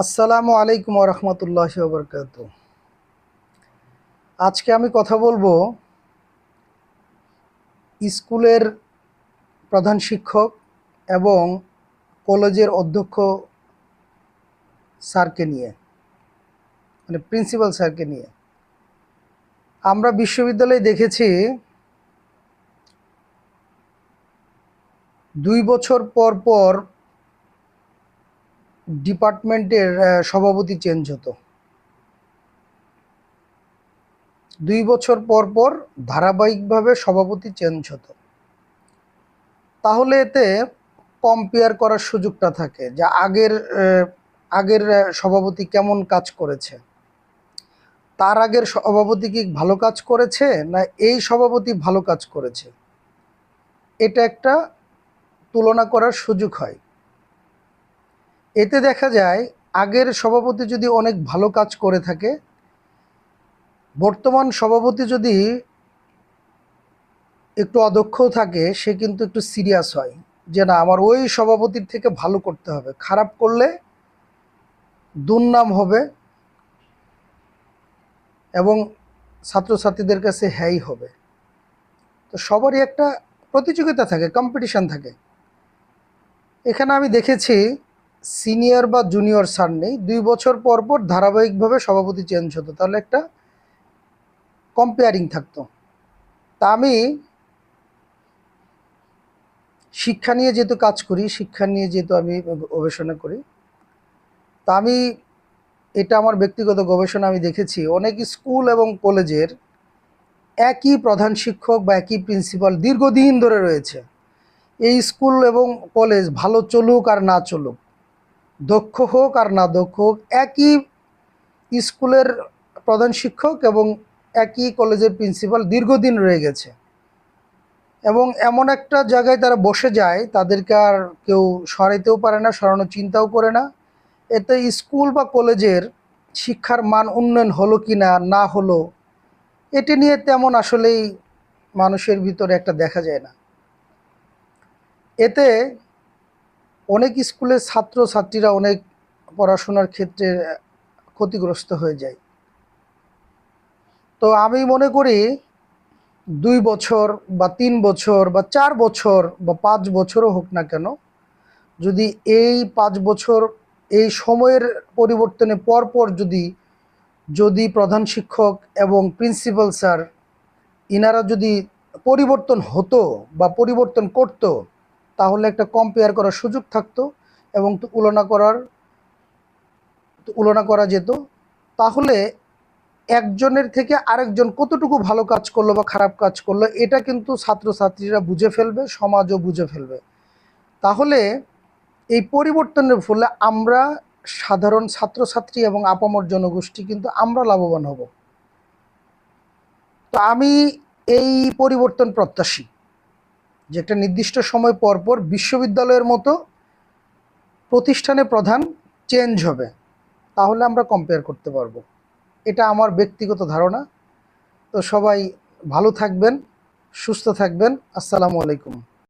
আসসালামু আলাইকুম রহমতুল্লাহ বরকাত আজকে আমি কথা বলব স্কুলের প্রধান শিক্ষক এবং কলেজের অধ্যক্ষ স্যারকে নিয়ে মানে প্রিন্সিপাল স্যারকে নিয়ে। আমরা বিশ্ববিদ্যালয়ে দেখেছি দুই বছর পর পর ডিপার্টমেন্টের সভাপতি চেঞ্জ হতো। দুই বছর পর পর ধারাবাহিকভাবে সভাপতি চেঞ্জ হতো। তাহলে এতে কম্পেয়ার করার সুযোগটা থাকে যে আগের আগের সভাপতি কেমন কাজ করেছে? তার আগের সভাপতি কি ভালো কাজ করেছে না এই সভাপতি ভালো কাজ করেছে? এটা একটা তুলনা করার সুযোগ হয়। এতে দেখা যায়, আগের সভাপতি যদি অনেক ভালো কাজ করে থাকে, বর্তমান সভাপতি যদি একটু অদক্ষও থাকে, সে কিন্তু একটু সিরিয়াস হয় যে না, আমার ওই সভাপতির থেকে ভালো করতে হবে। খারাপ করলে দুর্নাম হবে এবং ছাত্রছাত্রীদের কাছে হ্যাই হবে। তো সবারই একটা প্রতিযোগিতা থাকে কম্পিটিশন থাকে। এখানে আমি দেখেছি সিনিয়র বা জুনিয়র স্যার নেই, দুই বছর পর পর ধারাবাহিকভাবে সভাপতি চেঞ্জ হতো। তাহলে একটা কম্পেয়ারিং থাকতো। তা আমি শিক্ষা নিয়ে যেহেতু কাজ করি, শিক্ষা নিয়ে যেহেতু আমি গবেষণা করি, তা আমি এটা আমার ব্যক্তিগত গবেষণা আমি দেখেছি, অনেক স্কুল এবং কলেজের একই প্রধান শিক্ষক বা একই প্রিন্সিপাল দীর্ঘদিন ধরে রয়েছে। এই স্কুল এবং কলেজ ভালো চলুক আর না চলুক দক্ষ হোক আর না দক্ষ হোক, একই স্কুলের প্রধান শিক্ষক এবং একই কলেজের প্রিন্সিপাল দীর্ঘদিন রয়ে গেছে। এবং এমন একটা জায়গায় তারা বসে যায়, তাদেরকে আর কেউ সরাইতেও পারে না, সরানোর চিন্তাও করে না। এতে স্কুল বা কলেজের শিক্ষার মান উন্নয়ন হলো কি না না হলো, এটি নিয়ে তেমন আসলেই মানুষের ভিতরে একটা দেখা যায় না। এতে অনেক স্কুলের ছাত্র ছাত্রীরা অনেক পড়াশোনার ক্ষেত্রে ক্ষতিগ্রস্ত হয়ে যায়। তো আমি মনে করি দুই বছর বা তিন বছর বা চার বছর বা পাঁচ বছরও হোক না কেন, যদি এই পাঁচ বছর এই সময়ের পরিবর্তনে পরপর যদি যদি প্রধান শিক্ষক এবং প্রিন্সিপাল স্যার, ইনারা যদি পরিবর্তন হতো বা পরিবর্তন করতো তাহলে একটা কম্পেয়ার করার সুযোগ থাকতো এবং তুলনা করার তুলনা করা যেত। তাহলে একজনের থেকে আরেকজন কতটুকু ভালো কাজ করল বা খারাপ কাজ করল, এটা কিন্তু ছাত্রছাত্রীরা বুঝে ফেলবে, সমাজও বুঝে ফেলবে। তাহলে এই পরিবর্তনের ফলে আমরা সাধারণ ছাত্রছাত্রী এবং আপামর জনগোষ্ঠী কিন্তু আমরা লাভবান হব। তো আমি এই পরিবর্তন প্রত্যাশী। যে একটা নির্দিষ্ট সময় পর পর বিশ্ববিদ্যালয়ের মতো প্রতিষ্ঠানে প্রধান চেঞ্জ হবে, তাহলে আমরা কম্পেয়ার করতে পারব। এটা আমার ব্যক্তিগত ধারণা। তো সবাই ভালো থাকবেন, সুস্থ থাকবেন। আসসালামু আলাইকুম।